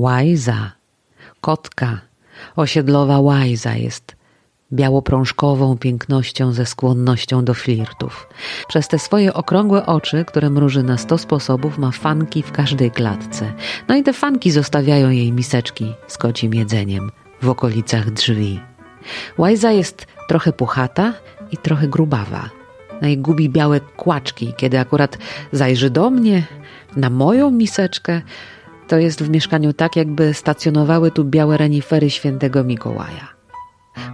Łajza, kotka, osiedlowa łajza jest białoprążkową pięknością ze skłonnością do flirtów. Przez te swoje okrągłe oczy, które mruży na sto sposobów, ma fanki w każdej klatce. No i te fanki zostawiają jej miseczki z kocim jedzeniem w okolicach drzwi. Łajza jest trochę puchata i trochę grubawa. No i gubi białe kłaczki, kiedy akurat zajrzy do mnie, na moją miseczkę, to jest w mieszkaniu tak, jakby stacjonowały tu białe renifery świętego Mikołaja.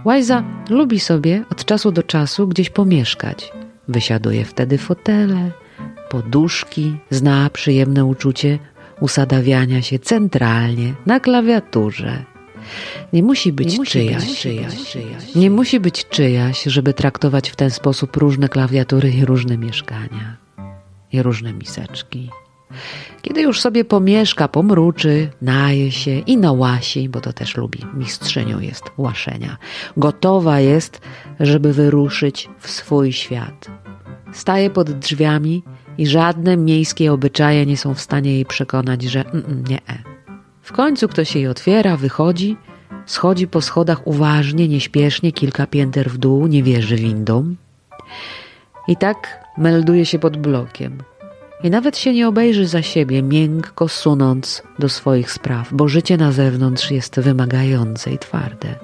Łajza lubi sobie od czasu do czasu gdzieś pomieszkać. Wysiaduje wtedy fotele, poduszki, zna przyjemne uczucie usadawiania się centralnie na klawiaturze. Nie musi być Nie musi czyjaś, być czyjaś, czyjaś. Nie musi być czyjaś, żeby traktować w ten sposób różne klawiatury i różne mieszkania i różne miseczki. Kiedy już sobie pomieszka, pomruczy, naje się i nałasi, bo to też lubi, mistrzynią jest łaszenia. Gotowa jest, żeby wyruszyć w swój świat. Staje pod drzwiami i żadne miejskie obyczaje nie są w stanie jej przekonać, że mm, mm, nie. e. W końcu ktoś jej otwiera, wychodzi, schodzi po schodach uważnie, nieśpiesznie, kilka pięter w dół, nie wierzy windom. I tak melduje się pod blokiem. I nawet się nie obejrzy za siebie, miękko sunąc do swoich spraw, bo życie na zewnątrz jest wymagające i twarde.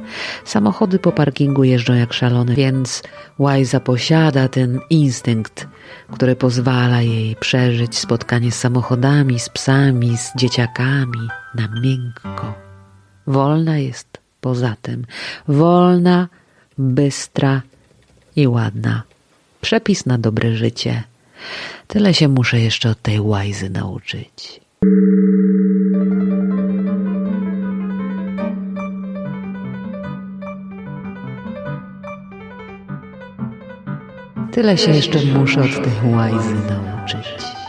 Samochody po parkingu jeżdżą jak szalone, więc Łajza posiada ten instynkt, który pozwala jej przeżyć spotkanie z samochodami, z psami, z dzieciakami na miękko. Wolna jest poza tym, wolna, bystra i ładna. Przepis na dobre życie. Tyle się muszę jeszcze od tej łajzy nauczyć. Tyle się jeszcze muszę od tej łajzy nauczyć.